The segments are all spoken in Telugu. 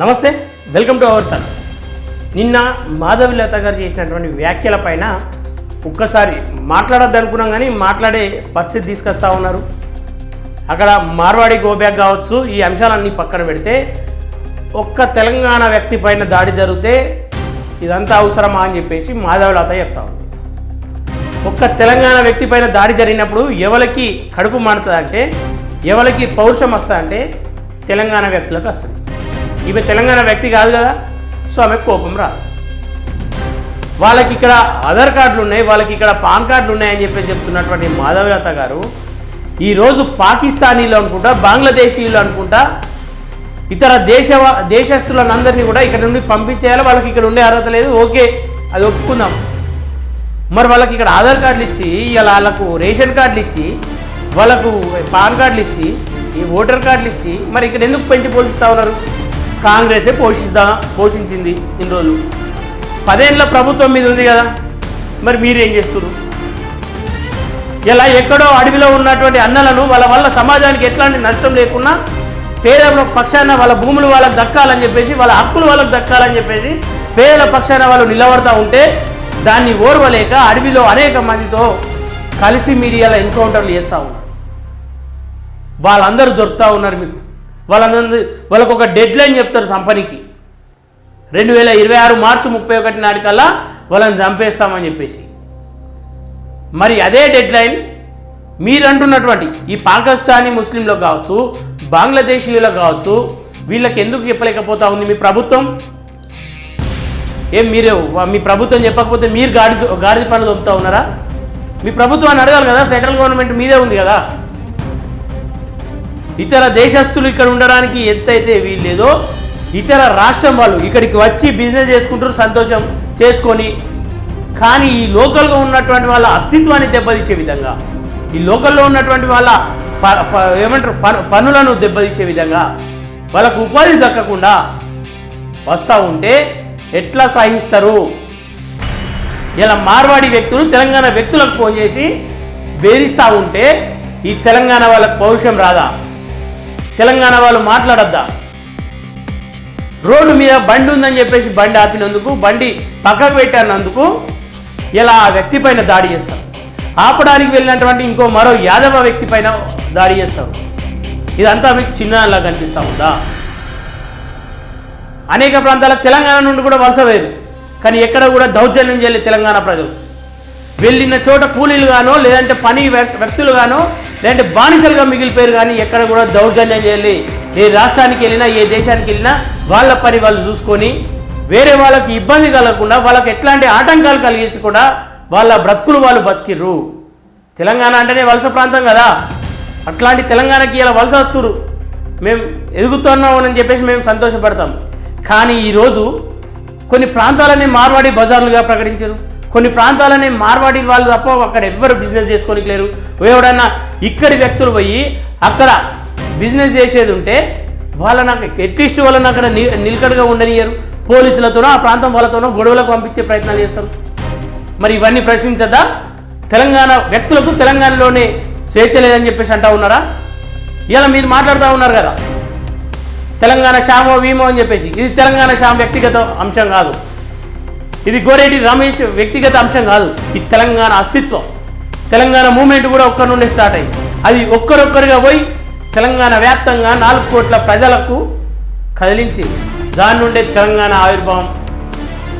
నమస్తే వెల్కమ్ టు అవర్ ఛానల్ నిన్న మాధవిలత గారు చేసినటువంటి వ్యాఖ్యల పైన ఒక్కసారి మాట్లాడద్దు అనుకున్నాం కానీ మాట్లాడే పరిస్థితి తీసుకొస్తా ఉన్నారు. అక్కడ మార్వాడి గోబ్యాక్ కావచ్చు ఈ అంశాలన్నీ పక్కన పెడితే ఒక్క తెలంగాణ వ్యక్తి పైన దాడి జరిగితే ఇదంతా అవసరమా అని చెప్పేసి మాధవిలత చెప్తా ఉంది. ఒక్క తెలంగాణ వ్యక్తి పైన దాడి జరిగినప్పుడు ఎవరికి కడుపు మాడుతుందంటే ఎవరికి పౌరుషం వస్తుందంటే తెలంగాణ వ్యక్తులకు వస్తుంది. ఈమె తెలంగాణ వ్యక్తి కాదు కదా? సో ఆమెకు కోపం రాదు. వాళ్ళకి ఇక్కడ ఆధార్ కార్డులు ఉన్నాయి వాళ్ళకి ఇక్కడ పాన్ కార్డులు ఉన్నాయని చెప్పి చెప్తున్నటువంటి మాధవలత గారు ఈరోజు పాకిస్తానీలు అనుకుంటా బంగ్లాదేశీయులు అనుకుంటా ఇతర దేశ దేశస్తులందరినీ కూడా ఇక్కడ నుండి పంపించేయాలి. వాళ్ళకి ఇక్కడ ఉండే అర్హత లేదు. ఓకే అది ఒప్పుకుందాం. మరి వాళ్ళకి ఇక్కడ ఆధార్ కార్డులు ఇచ్చి ఇలా వాళ్ళకు రేషన్ కార్డులు ఇచ్చి వాళ్ళకు పాన్ కార్డులు ఇచ్చి ఈ ఓటర్ కార్డులు ఇచ్చి మరి ఇక్కడ ఎందుకు పెంచి పోషిస్తూ ఉన్నారు? కాంగ్రెసే పోషిస్తా పోషించింది ఇన్ని రోజులు. పదేళ్ళ ప్రభుత్వం మీద ఉంది కదా మరి మీరేం చేస్తున్నారు ఇలా ఎక్కడో అడవిలో ఉన్నటువంటి అన్నలను వాళ్ళ వల్ల సమాజానికి ఎట్లాంటి నష్టం లేకుండా పేదల పక్షాన వాళ్ళ భూములు వాళ్ళకి దక్కాలని చెప్పేసి వాళ్ళ హక్కులు వాళ్ళకి దక్కాలని చెప్పేసి పేదల పక్షాన వాళ్ళు నిలబడతా ఉంటే దాన్ని ఓర్వలేక అడవిలో అనేక మందితో కలిసి మీరు ఇలా ఎన్కౌంటర్లు చేస్తూ ఉన్నారు. వాళ్ళందరూ దొరుకుతూ ఉన్నారు మీకు. వాళ్ళందరి వాళ్ళకు ఒక డెడ్ లైన్ చెప్తారు సంపనికి. రెండు వేల ఇరవై ఆరు మార్చి ముప్పై ఒకటి నాటికల్లా వాళ్ళని చంపేస్తామని చెప్పేసి. మరి అదే డెడ్ లైన్ మీరు అంటున్నటువంటి ఈ పాకిస్తానీ ముస్లింలకు కావచ్చు బంగ్లాదేశీయులకు కావచ్చు వీళ్ళకి ఎందుకు చెప్పలేకపోతా ఉంది మీ ప్రభుత్వం? ఏం మీరు మీ ప్రభుత్వం చెప్పకపోతే మీరు గాడి గాడిద పనులు దొరుకుతా ఉన్నారా? మీ ప్రభుత్వాన్ని అడగాలి కదా సెంట్రల్ గవర్నమెంట్ మీదే ఉంది కదా. ఇతర దేశస్తులు ఇక్కడ ఉండడానికి ఎంతైతే వీల్లేదో ఇతర రాష్ట్రం వాళ్ళు ఇక్కడికి వచ్చి బిజినెస్ చేసుకుంటారు సంతోషం చేసుకొని. కానీ ఈ లోకల్గా ఉన్నటువంటి వాళ్ళ అస్తిత్వాన్ని దెబ్బతీసే విధంగా ఈ లోకల్లో ఉన్నటువంటి వాళ్ళ ప- ప- ఏమంటారు పనులను దెబ్బతీసే విధంగా వాళ్ళకు ఉపాధి దక్కకుండా వస్తూ ఉంటే ఎట్లా సహిస్తారు? ఇలా మార్వాడి వ్యక్తులు తెలంగాణ వ్యక్తులకు ఫోన్ చేసి బేరిస్తూ ఉంటే ఈ తెలంగాణ వాళ్ళకి పౌరుషం రాదా? తెలంగాణ వాళ్ళు మాట్లాడద్దా? రోడ్డు మీద బండి ఉందని చెప్పేసి బండి ఆపినందుకు బండి పక్కకు పెట్టినందుకు ఇలా ఆ వ్యక్తి పైన దాడి చేస్తారు. ఆపడానికి వెళ్ళినటువంటి ఇంకో మరో యాదవ వ్యక్తి పైన దాడి చేస్తారు. ఇదంతా మీకు చిన్నలా కనిపిస్తూ ఉందా? అనేక ప్రాంతాల తెలంగాణ నుండి కూడా వలస వేరు. కానీ ఎక్కడ కూడా దౌర్జన్యం చేయలేదు తెలంగాణ ప్రజలు. వెళ్ళిన చోట కూలీలు గానో లేదంటే పని వ్యక్తులు గానో లేదంటే బానిసలుగా మిగిలిపోయారు కానీ ఎక్కడ కూడా దౌర్జన్యం చేయాలి ఏ రాష్ట్రానికి వెళ్ళినా ఏ దేశానికి వెళ్ళినా వాళ్ళ పని వాళ్ళు చూసుకొని వేరే వాళ్ళకి ఇబ్బంది కలగకుండా వాళ్ళకి ఎట్లాంటి ఆటంకాలు కలిగించకుండా వాళ్ళ బ్రతుకులు వాళ్ళు బతికిర్రు. తెలంగాణ అంటేనే వలస ప్రాంతం కదా. అట్లాంటి తెలంగాణకి ఇలా వలస వస్తురు మేము ఎదుగుతున్నాం అని చెప్పేసి మేము సంతోషపడతాం. కానీ ఈరోజు కొన్ని ప్రాంతాలనే మార్వాడి బజార్లుగా ప్రకటించారు. కొన్ని ప్రాంతాలనే మార్వాడి వాళ్ళు తప్ప అక్కడ ఎవ్వరు బిజినెస్ చేసుకోనికి లేరు. ఎవడన్నా ఇక్కడి వ్యక్తులు పోయి అక్కడ బిజినెస్ చేసేది ఉంటే వాళ్ళ నాకు అట్లీస్ట్ వాళ్ళని అక్కడ ని- నిలకడగా ఉండనియరు పోలీసులతోనో ఆ ప్రాంతం వాళ్ళతోనో గొడవలకు పంపించే ప్రయత్నాలు చేస్తారు. మరి ఇవన్నీ ప్రశ్నించద్దా తెలంగాణ వ్యక్తులకు తెలంగాణలోనే స్వేచ్ఛ లేదని చెప్పేసి అంటా ఉన్నారా? ఇలా మీరు మాట్లాడుతూ ఉన్నారు కదా. తెలంగాణ శామో వీమో అని చెప్పేసి. ఇది తెలంగాణ శామ వ్యక్తిగత అంశం కాదు. ఇది గోరేటి రమేష్ వ్యక్తిగత అంశం కాదు. ఇది తెలంగాణ అస్తిత్వం. తెలంగాణ మూమెంట్ కూడా ఒక్కరి నుండే స్టార్ట్ అయింది. అది ఒక్కరొక్కరిగా పోయి తెలంగాణ వ్యాప్తంగా నాలుగు కోట్ల ప్రజలకు కదిలించింది దాని నుండే తెలంగాణ ఆవిర్భావం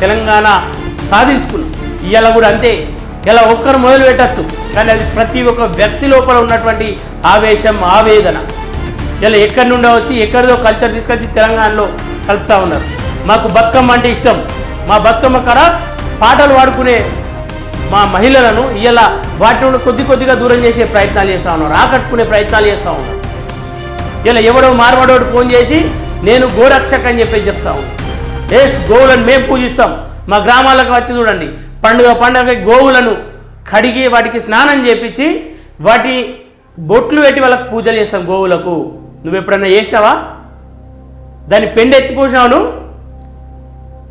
తెలంగాణ సాధించుకున్నాం. ఇవాళ కూడా అంతే. ఇలా ఒక్కరు మొదలు పెట్టచ్చు. కానీ అది ప్రతి ఒక్క వ్యక్తి లోపల ఉన్నటువంటి ఆవేశం ఆవేదన. ఇలా ఎక్కడి నుండో వచ్చి ఎక్కడిదో కల్చర్ తీసుకొచ్చి తెలంగాణలో కలుపుతూ ఉన్నారు. మాకు బతుకమ్మ అంటే ఇష్టం. మా బతుకమ్మ కాడ పాటలు పాడుకునే మా మహిళలను ఇలా వాటి నుండి కొద్ది కొద్దిగా దూరం చేసే ప్రయత్నాలు చేస్తూ ఉన్నారు ఆకట్టుకునే ప్రయత్నాలు చేస్తూ ఉన్నారు ఇలా ఎవడో మార్వాడోడు ఫోన్ చేసి నేను గోరక్షక్ అని చెప్పి చెప్తా ఉన్నాను ఎస్ గోవులను మేము పూజిస్తాం. మా గ్రామాలకు వచ్చి చూడండి. పండుగ పండుగ గోవులను కడిగి వాటికి స్నానం చేపించి వాటి బొట్లు పెట్టి వాళ్ళకి పూజలు చేస్తాం గోవులకు. నువ్వు ఎప్పుడన్నా చేసావా దాన్ని పెండు ఎత్తి పోసినావు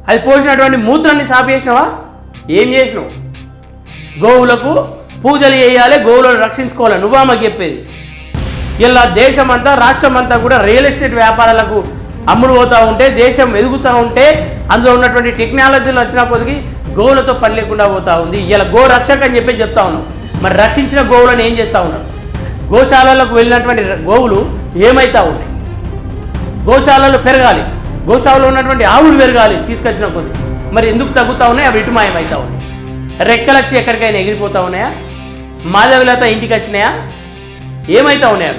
అది పోసినటువంటి మూత్రాన్ని సాపేసినావా ఏం చేసినావు? గోవులకు పూజలు చేయాలి గోవులను రక్షించుకోవాలి. నువ్వా మాకు చెప్పేది. ఇలా దేశమంతా రాష్ట్రం అంతా కూడా రియల్ ఎస్టేట్ వ్యాపారాలకు అమ్ముడు పోతూ ఉంటే దేశం ఎదుగుతూ ఉంటే అందులో ఉన్నటువంటి టెక్నాలజీలు వచ్చిన కొద్దికి గోవులతో పని లేకుండా పోతూ ఉంది. ఇలా గో రక్షక అని చెప్పి చెప్తా ఉన్నాం. మరి రక్షించిన గోవులను ఏం చేస్తూ ఉన్నారు గోశాలలకు వెళ్ళినటువంటి గోవులు ఏమవుతూ ఉంటాయి గోశాలలు పెరగాలి. గోశాలలో ఉన్నటువంటి ఆవులు పెరగాలి తీసుకొచ్చిన కొద్ది. మరి ఎందుకు తగ్గుతా ఉన్నాయి? అవి ఇటుమాయం అవుతా ఉన్నాయి. రెక్కలు వచ్చి ఎక్కడికైనా ఎగిరిపోతా ఉన్నాయా? మాధవిలత ఇంటికి వచ్చినాయా? ఏమైతా ఉన్నాయా?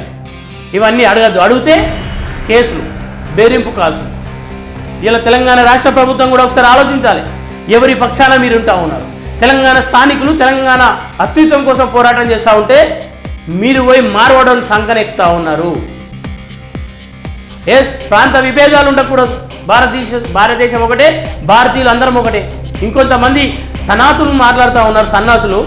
ఇవన్నీ అడగద్దు. అడిగితే కేసులు బెదిరింపు కాల్స్. ఇలా తెలంగాణ రాష్ట్ర ప్రభుత్వం కూడా ఒకసారి ఆలోచించాలి. ఎవరి పక్షాన మీరు ఉంటా ఉన్నారు? తెలంగాణ స్థానికులు తెలంగాణ అస్తిత్వం కోసం పోరాటం చేస్తూ ఉంటే మీరు పోయి మార్వడం సంకనెక్తా ఉన్నారు. ఎస్ ప్రాంత విభేదాలు ఉండకూడదు. భారతదేశ భారతదేశం ఒకటే భారతీయులు అందరం ఒకటే. ఇంకొంతమంది సనాతులు మాట్లాడుతూ ఉన్నారు సన్నాసులు.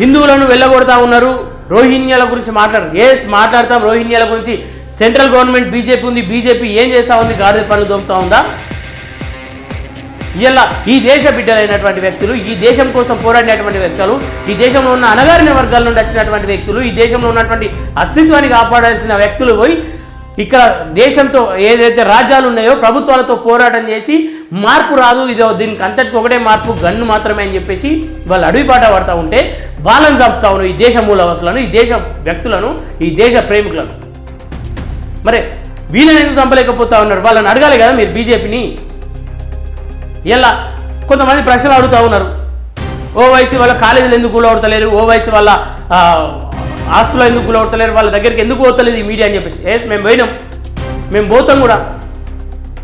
హిందువులను వెళ్ళగొడతా ఉన్నారు రోహిణ్యాల గురించి మాట్లాడు ఎస్ మాట్లాడతాం రోహిణ్యాల గురించి. సెంట్రల్ గవర్నమెంట్ బీజేపీ ఉంది బీజేపీ ఏం చేస్తా ఉంది గాడిద పనులు దొరుకుతా ఉందా? ఇలా ఈ దేశ బిడ్డలైనటువంటి వ్యక్తులు ఈ దేశం కోసం పోరాడినటువంటి వ్యక్తులు ఈ దేశంలో ఉన్న అనగారిన వర్గాల నుండి వచ్చినటువంటి వ్యక్తులు ఈ దేశంలో ఉన్నటువంటి అస్తిత్వాన్ని కాపాడాల్సిన వ్యక్తులు పోయి ఇక్కడ దేశంతో ఏదైతే రాజ్యాలు ఉన్నాయో ప్రభుత్వాలతో పోరాటం చేసి మార్పు రాదు ఇదో దీనికి అంతటికి ఒకటే మార్పు గన్ను మాత్రమే అని చెప్పేసి వాళ్ళు అడవి పాట పడతా ఉంటే వాళ్ళని చంపుతా ఈ దేశ మూలవసులను ఈ దేశ వ్యక్తులను ఈ దేశ ప్రేమికులను. మరి వీళ్ళని ఎందుకు చంపలేకపోతా ఉన్నారు? వాళ్ళని అడగాలి కదా మీరు బీజేపీని? ఇలా కొంతమంది ప్రశ్నలు అడుగుతూ ఉన్నారు. ఓవైసీ వాళ్ళ కాలేజీలు ఎందుకు కూలవడతలేరు ఓవైసీ వాళ్ళ ఆస్తులు ఎందుకు గులవడతలేరు వాళ్ళ దగ్గరికి ఎందుకు పోతలేదు ఈ మీడియా అని చెప్పేసి? ఎస్ మేము పోయినాం. మేము పోతాం కూడా.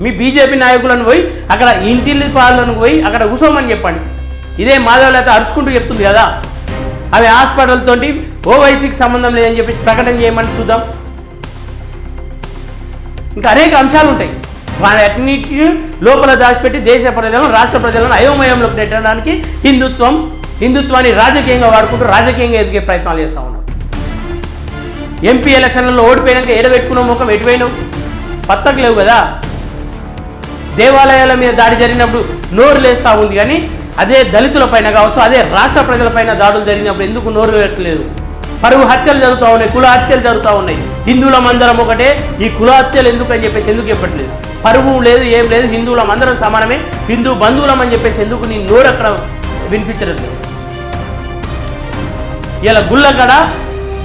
మీ బీజేపీ నాయకులను పోయి అక్కడ ఇంటిల్లి పాలను పోయి అక్కడ కూసోమని చెప్పండి. ఇదే మాధవలత అరుచుకుంటూ చెప్తుంది కదా. అవి హాస్పిటల్తోటి ఓవైసీకి సంబంధం లేదని చెప్పేసి ప్రకటన చేయమని చూద్దాం. ఇంకా అనేక అంశాలు ఉంటాయి. వాటన్నిటిని లోపల దాచిపెట్టి దేశ ప్రజలను రాష్ట్ర ప్రజలను అయోమయంలోకి నెట్టడానికి హిందుత్వం హిందుత్వాన్ని రాజకీయంగా వాడుకుంటూ రాజకీయంగా ఎదిగే ప్రయత్నాలు చేస్తూ ఉన్నారు ఎంపీ ఎలక్షన్లలో ఓడిపోయాక ఎడబెట్టుకున్న ముఖం ఎటుపోయినావు పత్తకు లేవు కదా. దేవాలయాల మీద దాడి జరిగినప్పుడు నోరు లేస్తూ ఉంది కానీ అదే దళితుల పైన కావచ్చు అదే రాష్ట్ర ప్రజలపైన దాడులు జరిగినప్పుడు ఎందుకు నోరు పెట్టలేదు పరువు హత్యలు జరుగుతూ ఉన్నాయి కుల హత్యలు జరుగుతూ ఉన్నాయి. హిందువుల మందరం ఒకటే ఈ కుల హత్యలు ఎందుకు అని చెప్పేసి ఎందుకు చెప్పట్లేదు? పరువు లేదు ఏం లేదు హిందువుల మందరం సమానమే హిందూ బంధువులం అని చెప్పేసి ఎందుకు నీ నోరు అక్కడ వినిపించడం లేదు ఇలా గుళ్ళకడ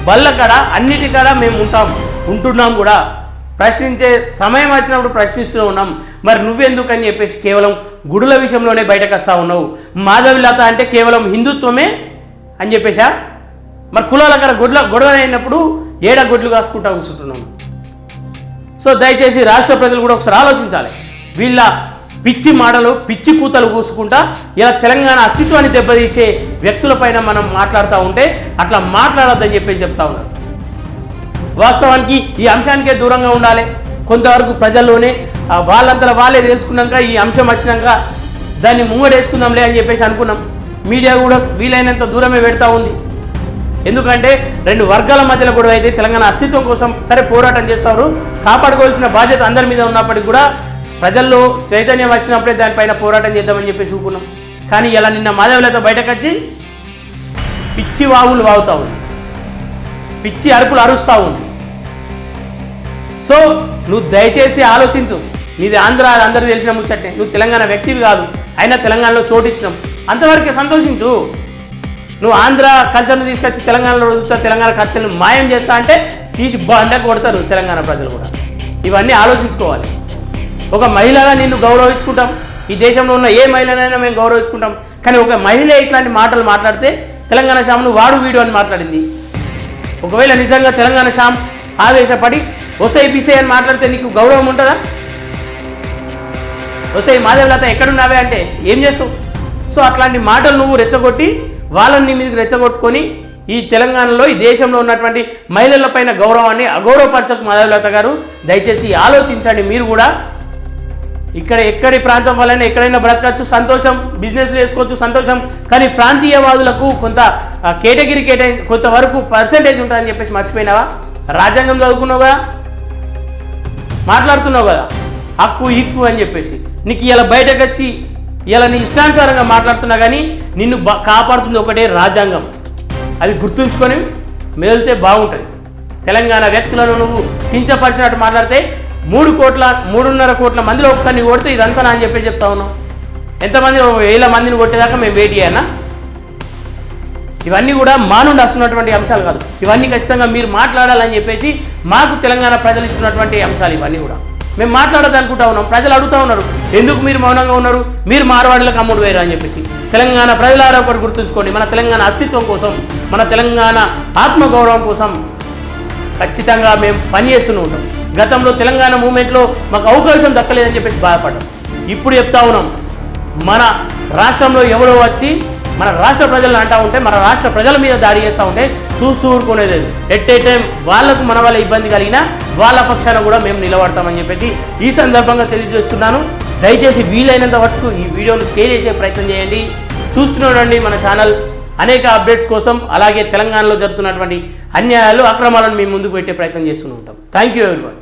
బల్లకడ అన్నిటికడ మేము ఉంటాం ఉంటున్నాం కూడా. ప్రశ్నించే సమయం వచ్చినప్పుడు ప్రశ్నిస్తూ ఉన్నాం. మరి నువ్వెందుకు అని చెప్పేసి కేవలం గుడుల విషయంలోనే బయటకు వస్తా ఉన్నావు. మాధవిలత అంటే కేవలం హిందుత్వమే అని చెప్పేశా మరి కులాల కర గొడ్ల గొడవ అయినప్పుడు ఏడ గొడ్లు కాసుకుంటా కూర్చుంటున్నాం సో దయచేసి రాష్ట్ర ప్రజలు కూడా ఒకసారి ఆలోచించాలి. వీళ్ళ పిచ్చి మాటలు పిచ్చి కూతలు కూసుకుంటా ఇలా తెలంగాణ అస్తిత్వాన్ని దెబ్బతీసే వ్యక్తులపైన మనం మాట్లాడుతూ ఉంటే అట్లా మాట్లాడొద్దని చెప్పి చెప్తా ఉన్నారు. వాస్తవానికి ఈ అంశానికే దూరంగా ఉండాలి. కొంతవరకు ప్రజల్లోనే ఆ, వాళ్ళంతలో వాళ్ళే తెలుసుకున్నాక ఈ అంశం వచ్చినాక దాన్ని ముంగడేసుకుందాంలే అని చెప్పేసి అనుకున్నాం. మీడియా కూడా వీలైనంత దూరమే పెడతా ఉంది. ఎందుకంటే రెండు వర్గాల మధ్యలో కూడా అయితే తెలంగాణ అస్తిత్వం కోసం సరే పోరాటం చేస్తారు. కాపాడుకోవాల్సిన బాధ్యత అందరి మీద ఉన్నప్పటికీ కూడా ప్రజల్లో చైతన్యం వచ్చినప్పుడే దానిపైన పోరాటం చేద్దామని చెప్పేసి చూకున్నాం కానీ ఇలా నిన్న మాధవలతో బయటకు వచ్చి పిచ్చి వాగులు వాగుతా ఉంది. పిచ్చి అరుపులు అరుస్తూ ఉంది సో నువ్వు దయచేసి ఆలోచించు. నీది ఆంధ్ర అందరూ తెలిసిన ముచ్చట్టే. నువ్వు తెలంగాణ వ్యక్తివి కాదు. అయినా తెలంగాణలో చోటిచ్చినాం అంతవరకే సంతోషించు. నువ్వు ఆంధ్ర కల్చర్ను తీసుకొచ్చి తెలంగాణలో చూస్తా తెలంగాణ కల్చర్ను మాయం చేస్తా అంటే తీసి బండ కొడతారు తెలంగాణ ప్రజలు కూడా. ఇవన్నీ ఆలోచించుకోవాలి. ఒక మహిళగా నిన్ను గౌరవించుకుంటాం. ఈ దేశంలో ఉన్న ఏ మహిళనైనా మేము గౌరవించుకుంటాం. కానీ ఒక మహిళ ఇట్లాంటి మాటలు మాట్లాడితే తెలంగాణ శామును వాడు వీడు అని మాట్లాడింది. ఒకవేళ నిజంగా తెలంగాణ శ్యామ్ ఆవేశపడి వసై పిసే అని మాట్లాడితే నీకు గౌరవం ఉంటుందా? వసై మాధవలత ఎక్కడున్నావే? అంటే ఏం చేస్తావు? సో అట్లాంటి మాటలు నువ్వు రెచ్చగొట్టి వాళ్ళని నీ మీదకి రెచ్చగొట్టుకొని ఈ తెలంగాణలో ఈ దేశంలో ఉన్నటువంటి మహిళలపైన గౌరవాన్ని అగౌరవపరచకు మాధవలత గారు. దయచేసి ఆలోచించండి మీరు కూడా. ఇక్కడ ఎక్కడి ప్రాంతం వలన ఎక్కడైనా బ్రతకచ్చు సంతోషం బిజినెస్ చేసుకోవచ్చు సంతోషం. కానీ ప్రాంతీయవాదులకు కొంత కేటగిరీ కేట కొంతవరకు పర్సంటేజ్ ఉంటుందని చెప్పేసి మర్చిపోయినావా? రాజ్యాంగం చదువుకున్నావు కదా? మాట్లాడుతున్నావు కదా? హక్కు ఇక్కు అని చెప్పేసి. నీకు ఇలా బయటకు వచ్చి ఇలా నీ ఇష్టానుసారంగా మాట్లాడుతున్నా కానీ నిన్ను బా కాపాడుతుంది ఒకటే రాజ్యాంగం. అది గుర్తుంచుకొని మెదిలితే బాగుంటుంది. తెలంగాణ వ్యక్తులను నువ్వు కించపరిచినట్టు మాట్లాడితే మూడు కోట్ల మూడున్నర కోట్ల మందిలో ఒక్కరిని కొడితే ఇదంతా నా అని చెప్పి చెప్తా ఉన్నాం ఎంతమంది వేల మందిని కొట్టేదాకా మేము వెయిట్ చేయనా? ఇవన్నీ కూడా మా నుండి వస్తున్నటువంటి అంశాలు కాదు. ఇవన్నీ ఖచ్చితంగా మీరు మాట్లాడాలని చెప్పేసి మాకు తెలంగాణ ప్రజలు ఇస్తున్నటువంటి అంశాలు ఇవన్నీ కూడా. మేము మాట్లాడదనుకుంటా ఉన్నాం. ప్రజలు అడుగుతూ ఉన్నారు. ఎందుకు మీరు మౌనంగా ఉన్నారు? మీరు మార్వాడీలకు అమ్ముడు వేరు అని చెప్పేసి. తెలంగాణ ప్రజలారా ఒకటి గుర్తుంచుకోండి. మన తెలంగాణ అస్తిత్వం కోసం మన తెలంగాణ ఆత్మగౌరవం కోసం ఖచ్చితంగా మేము పనిచేస్తూనే ఉంటాం. గతంలో తెలంగాణ మూమెంట్లో మాకు అవకాశం దక్కలేదని చెప్పేసి బాధపడ్డాం. ఇప్పుడు చెప్తా ఉన్నాం మన రాష్ట్రంలో ఎవరో వచ్చి మన రాష్ట్ర ప్రజలను అంటా ఉంటే మన రాష్ట్ర ప్రజల మీద దాడి చేస్తూ ఉంటే చూస్తూ ఊరుకునేది ఎట్ ఏ టైం వాళ్ళకు మన వల్ల ఇబ్బంది కలిగినా వాళ్ళ పక్షాన కూడా మేము నిలబడతామని చెప్పేసి ఈ సందర్భంగా తెలియజేస్తున్నాను. దయచేసి వీలైనంత వరకు ఈ వీడియోను షేర్ చేసే ప్రయత్నం చేయండి. చూస్తున్నాడండి మన ఛానల్ అనేక అప్డేట్స్ కోసం అలాగే తెలంగాణలో జరుగుతున్నటువంటి అన్యాయాలు అక్రమాలను మేము ముందుకు పెట్టే ప్రయత్నం చేస్తూ ఉంటాం. Thank you everyone